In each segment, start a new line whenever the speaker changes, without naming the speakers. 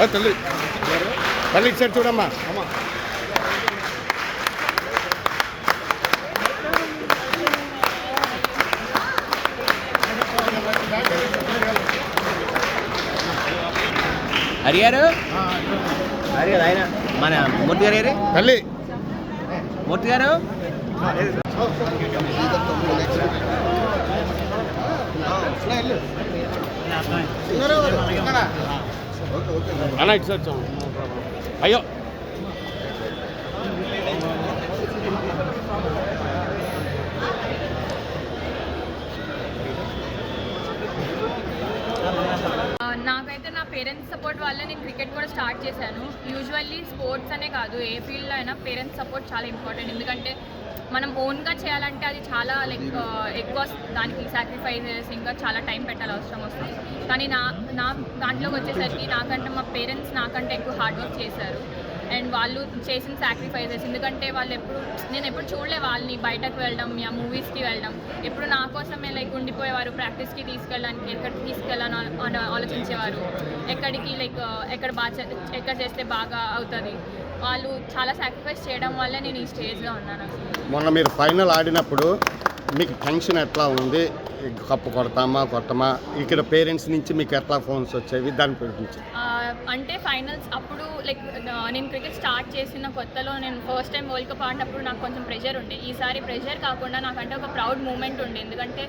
ఆ, తల్లి. తల్లి ఇచ్చాడు చూడమ్మా.
హరి గారు? హరి గారు ఆయన మన మూర్తి గారు?
తల్లి.
మూర్తి గారు?
అన్న ఇటు. అయ్యో.
నాకైతే నా పేరెంట్స్ సపోర్ట్ వల్ల నేను క్రికెట్ కూడా స్టార్ట్ చేశాను. యూజువల్లీ స్పోర్ట్స్ అనే కాదు ఏ ఫీల్డ్లో అయినా పేరెంట్స్ సపోర్ట్ చాలా ఇంపార్టెంట్ ఎందుకంటే మనం ఓన్గా చేయాలంటే అది చాలా లైక్ uh, ఎక్కువ దానికి సాక్రిఫైజెస్ ఇంకా చాలా టైం పెట్టాలి అవసరం వస్తుంది. కానీ నా నా దాంట్లోకి వచ్చేసరికి నాకంటే మా పేరెంట్స్ నాకంటే ఎక్కువ హార్డ్ వర్క్ చేశారు. అండ్ వాళ్ళు చేసిన సాక్రిఫైసెస్ ఎందుకంటే వాళ్ళు ఎప్పుడు నేను ఎప్పుడు చూడలే వాళ్ళని బయటకు వెళ్ళడం యా మూవీస్కి వెళ్ళడం. ఎప్పుడు నా కోసమే లైక్ ఉండిపోయేవారు ప్రాక్టీస్కి తీసుకెళ్ళడానికి ఎక్కడికి తీసుకెళ్ళాలని అని ఆలోచించేవారు. ఎక్కడికి లైక్ ఎక్కడ బాగా ఎక్కడ చేస్తే బాగా అవుతుంది. వాళ్ళు చాలా సాక్రిఫైస్ చేయడం వల్లే నేను ఈ స్టేజ్లో ఉన్నాను.
మొన్న మీరు ఫైనల్ ఆడినప్పుడు మీకు టెన్షన్ ఎట్లా ఉంది? కప్పు కొడతామా కొట్టమా? ఇక్కడ పేరెంట్స్ నుంచి మీకు ఎట్లా ఫోన్స్ వచ్చేవి? దాని గురించి
అంటే ఫైనల్స్ అప్పుడు లైక్ నేను క్రికెట్ స్టార్ట్ చేసిన కొత్తలో నేను ఫస్ట్ టైం వరల్డ్ కప్ ఆడినప్పుడు నాకు కొంచెం ప్రెషర్ ఉండే. ఈసారి ప్రెషర్ కాకుండా నాకంటే ఒక ప్రౌడ్ మూమెంట్ ఉండే. ఎందుకంటే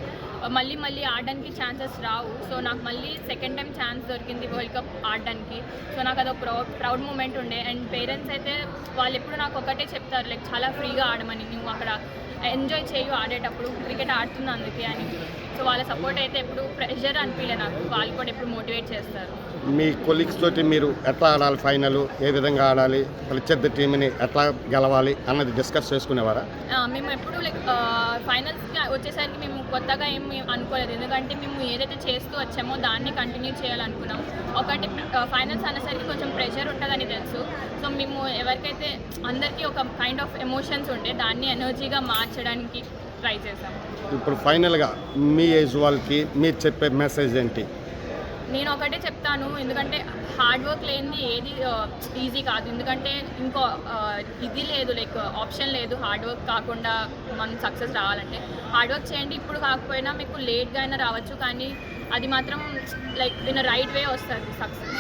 మళ్ళీ మళ్ళీ ఆడడానికి ఛాన్సెస్ రావు. సో నాకు మళ్ళీ సెకండ్ టైం ఛాన్స్ దొరికింది వరల్డ్ కప్ ఆడడానికి. సో నాకు అదొక ప్రౌడ్ ప్రౌడ్ మూమెంట్ ఉండే. అండ్ పేరెంట్స్ అయితే వాళ్ళు ఎప్పుడు నాకు ఒకటే చెప్తారు లైక్ చాలా ఫ్రీగా ఆడమని. నువ్వు అక్కడ ఎంజాయ్ చేయు ఆడేటప్పుడు క్రికెట్ ఆడుతున్నా అందుకే అని. సో వాళ్ళ సపోర్ట్ అయితే ఎప్పుడు ప్రెషర్ అనిపించలే నాకు. వాళ్ళు కూడా ఎప్పుడు మోటివేట్ చేస్తారు.
మీ కొలీగ్స్ తోటి మీరు ఎట్లా ఆడాలి ఫైనల్? ఏ విధంగా ఆడాలి? ప్రత్యర్థి టీంని ఎట్లా గెలవాలి అన్నది డిస్కస్ చేసుకునేవారా?
మేము ఎప్పుడు లైక్ ఫైనల్స్కి వచ్చేసరికి మేము కొత్తగా ఏం అనుకోలేదు. ఎందుకంటే మేము ఏదైతే చేస్తూ వచ్చామో దాన్ని కంటిన్యూ చేయాలనుకున్నాం. ఒకటి ఫైనల్స్ అనేసరికి కొంచెం ఎవరికైతే అందరికీ ఒక కైండ్ ఆఫ్ ఎమోషన్స్ ఉంటే దాన్ని ఎనర్జీగా మార్చడానికి ట్రై చేసాం
ఇప్పుడు ఫైనల్గా మీ ఏజ్ వాళ్ళకి మీరు చెప్పే మెసేజ్ ఏంటి?
నేను ఒకటే చెప్తాను ఎందుకంటే హార్డ్ వర్క్ లేనిది ఏది ఈజీ కాదు. ఎందుకంటే ఇంకో ఇది లేదు లైక్ ఆప్షన్ లేదు. హార్డ్ వర్క్ కాకుండా మనం సక్సెస్ రావాలంటే హార్డ్ వర్క్ చేయండి. ఇప్పుడు కాకపోయినా మీకు లేట్గా అయినా రావచ్చు కానీ అది మాత్రం లైక్ ఇన్ రైట్ వే వస్తుంది. సక్సెస్